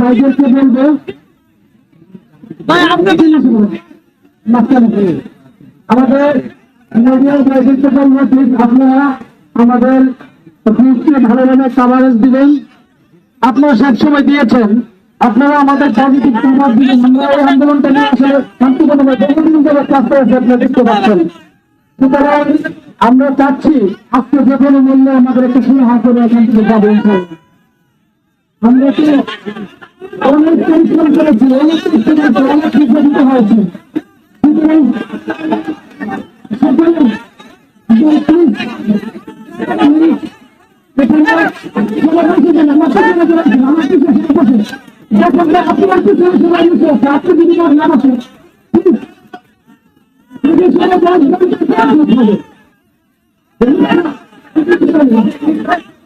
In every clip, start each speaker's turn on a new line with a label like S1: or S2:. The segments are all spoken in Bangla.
S1: ভাইদেরকে বলব,
S2: ভাই
S1: আমাদের ভাইদেরকে বলব আপনারা আমাদের ভালোভাবে কাভারেজ দিবেন। আপনারা দিয়েছেন। আপনারা আমাদের পজিটিভ প্রভাব দিবেন। আমরা এই আন্দোলনটা নিয়ে আসলে শান্তিপূর্ণভাবে ধরে কাজ করেছি, আপনারা দেখতে পাচ্ছেন। সুতরাং আমরা চাচ্ছি, আজকে যে কোনো মূল্যে আমাদের একটু সুরাহা করে এখান থেকে আমরা তো অনেক পরিশ্রম করেছি অনেক চেষ্টা করেছি অনেক নির্যাতিত হয়েছি সুতরাং আপনার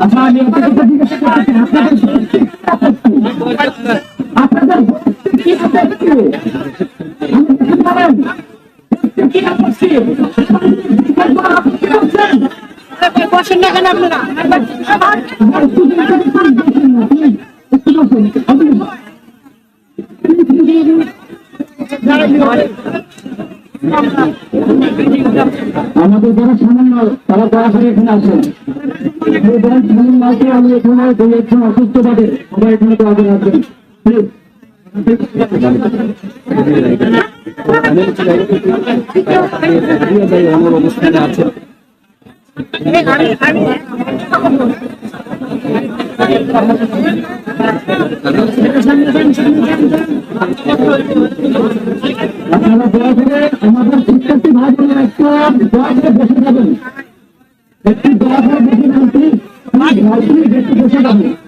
S1: আচ্ছা আমি আপনাদের জিজ্ঞাসা করতে আপনাদের আপনাদের কি আপত্তি? আমি কিছু বলেন কি আপত্তি? একবার আপত্তি করছেন? আমাদের যারা সামান্য, তারা দয়া এখানে আসেন। আমি এখানে অসুস্থ থাকে সবাই এখানে দয়া আসবেন। প্লিজ আপনারা দয়া করে আমাদের শিক্ষার্থী ভাই বোনেরা একটু দয়া করে বসে যাবেন একটু দয়া করে বসে প্লিজ ভাই প্লিজ একটু বসে যাবেন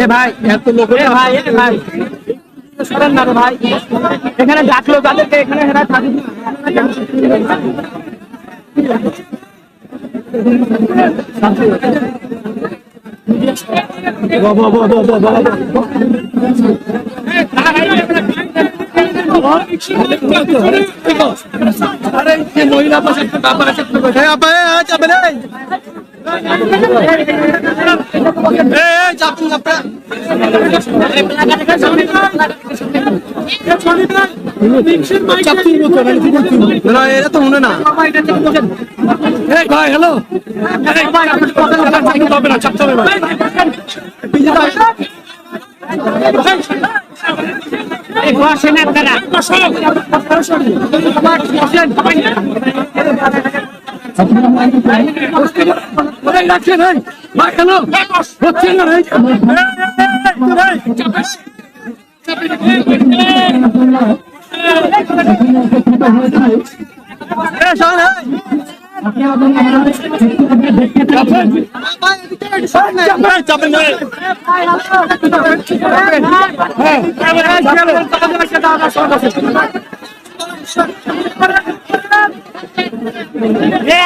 S2: এ ভাই এত লোক এ ভাই এ ভাই। সরেন না রে ভাই। এখানে ডাকলো তাদেরকে এখানে হেরা থাকি আরে যে মহিলা পাশে একটা বাবা আছে এ আপা এ চাপে রে এ এ চাপুন আপা না। এরা তো মনে না ভাই হ্যালো হবে না এই রাখছেন ভাই? ভাই হ্যালো হচ্ছেন না ভাই?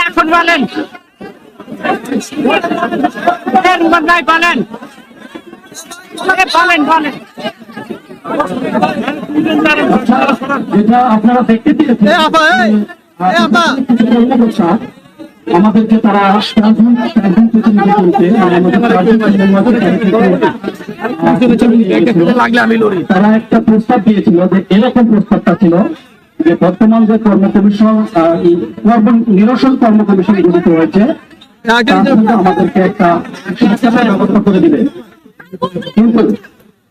S2: এখন বলেন। নাই বলেন। বলেন বলেন।
S1: যেটা আপনারা দেখতে পেয়েছেন। আমাদেরকে তারা তারা একটা প্রস্তাব দিয়েছিল যে এরকম প্রস্তাবটা ছিল যে বর্তমান যে কর্ম কমিশন আহ, নিরসন কর্ম কমিশন গঠিত হয়েছে আমাদেরকে একটা ব্যবস্থা করে দিবে। কিন্তু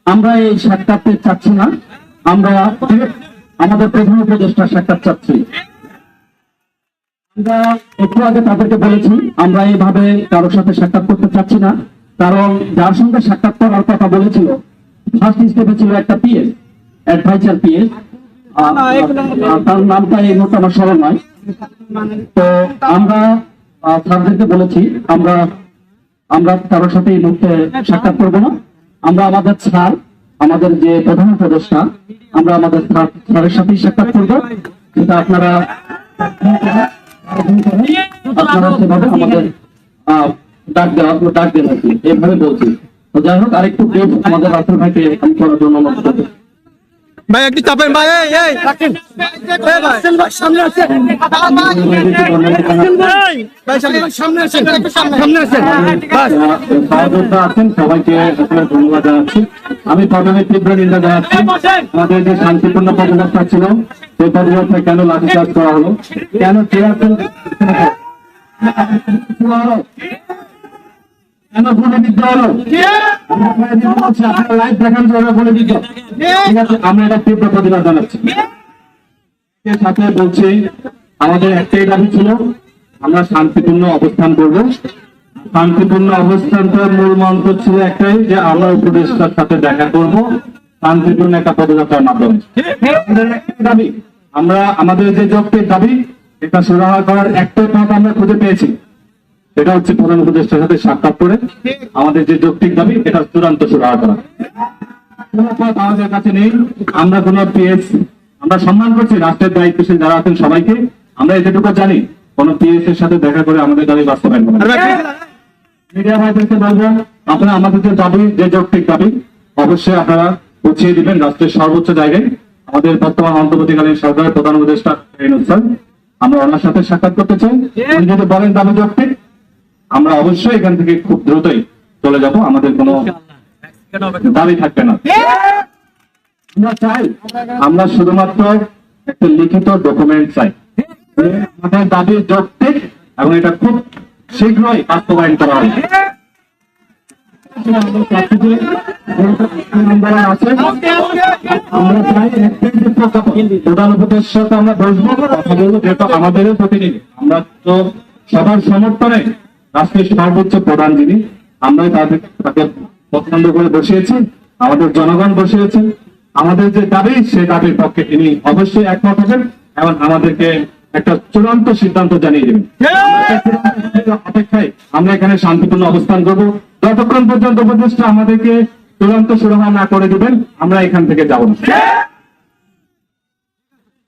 S1: আমরা এই সাক্ষাৎ চাচ্ছি না। আমরা আমাদের প্রধান উপদেষ্টা সাক্ষাৎ চাচ্ছি। আমরা একটু আগে তাদেরকে বলেছি আমরা এইভাবে কারোর সাথে সাক্ষাৎ করতে চাচ্ছি না। কারণ যার সঙ্গে সাক্ষাৎ করার কথা বলেছিল ফার্স্ট স্টেপে ছিল একটা পিএস অ্যাডভাইজার পিএস তার নামটা এই মুহূর্তে আমার স্মরণ নয় তো আমরা স্যারদেরকে বলেছি, আমরা আমরা কারোর সাথে এই মুহূর্তে সাক্ষাৎ করব না। আমরা আমাদের স্যার, আমাদের যে প্রধান উপদেষ্টা, আমরা আমাদের স্যার, স্যারের সাথেই সাক্ষাৎ করব। সেটা আপনারা আপনারা সেভাবে আমাদের ডাক দেওয়া, ডাক দেন এইভাবে বলছি। তো যাই হোক, আরেকটু আমাদের রাসেল ভাইকে করার জন্য অনুরোধ।
S2: ভাই একটু চাপেন ভাই এই এই। ভাই। সামনে এই, ভাই সামনে। আসেন। সামনে
S1: সহযোদ্ধা আছেন সবাইকে ধন্যবাদ জানাচ্ছি। আমি প্রথমে তীব্র নিন্দা জানাচ্ছি। আমাদের যে শান্তিপূর্ণ পদযাত্রা ছিল সেই পদযাত্রা কেন লাঠিচার্জ করা হলো? কেন চেয়ার কেন বলে দিতে হলো আমরা আপনারা লাইভ দেখান যে ওরা বলে দিত ঠিক আছে আমরা এটা তীব্র প্রতিবাদ জানাচ্ছি। সাথে বলছি আমাদের একটাই দাবি ছিল আমরা শান্তিপূর্ণ অবস্থান করব। শান্তিপূর্ণ অবস্থানটার মূল মন্ত্র ছিল একটাই যে আমরা উপদেষ্টার সাথে দেখা করব শান্তিপূর্ণ একটা পদযাত্রার মাধ্যমে। দাবি আমরা আমাদের যে যৌক্তিক দাবি এটা সুরাহা করার একটাই পথ আমরা খুঁজে পেয়েছি। এটা হচ্ছে প্রধান উপদেষ্টার সাথে সাক্ষাৎ করে আমাদের যে যৌক্তিক দাবি এটা চূড়ান্ত সুরাহা করা। আমাদের কাছে নেই। আমরা কোন পিএস আমরা সম্মান করছি রাষ্ট্রের দায়িত্বশীল যারা আছেন সবাইকে। আমরা এতটুকু জানি কোন পিএস এর সাথে দেখা করে আমাদের দাবি বাস্তবায়ন মিডিয়া ভাইদেরকে বলব আপনারা আমাদের যে দাবি যে যৌক্তিক দাবি অবশ্যই আপনারা পৌঁছিয়ে দিবেন রাষ্ট্রের সর্বোচ্চ জায়গায় আমাদের বর্তমান অন্তর্বর্তীকালীন সরকারের প্রধান উপদেষ্টা আমরা ওনার সাথে সাক্ষাৎ করতে চাই। যদি বলেন দাবি যৌক্তিক আমরা অবশ্যই এখান থেকে খুব দ্রুতই চলে যাব। আমাদের কোনো দাবি থাকবে না। আমরা চাই, আমরা শুধুমাত্র একটা লিখিত ডকুমেন্ট চাই। আমাদের দাবি যৌক্তিক এবং এটা খুব শীঘ্রই বাস্তবায়ন করা হবে। আমরা তো সবার সমর্থনে রাষ্ট্রের সর্বোচ্চ প্রধান যিনি। আমরাই তাদের তাকে পছন্দ করে বসিয়েছি, আমাদের জনগণ বসিয়েছে। আমাদের যে দাবি সেই দাবির পক্ষে তিনি অবশ্যই একমত হবেন এবং আমাদেরকে একটা চূড়ান্ত সিদ্ধান্ত জানিয়ে দেবেন। অপেক্ষায় আমরা এখানে শান্তিপূর্ণ অবস্থান করব। যতক্ষণ পর্যন্ত উপদেষ্টা আমাদেরকে চূড়ান্ত সুরাহা না করে দিবেন, আমরা এখান থেকে যাব না।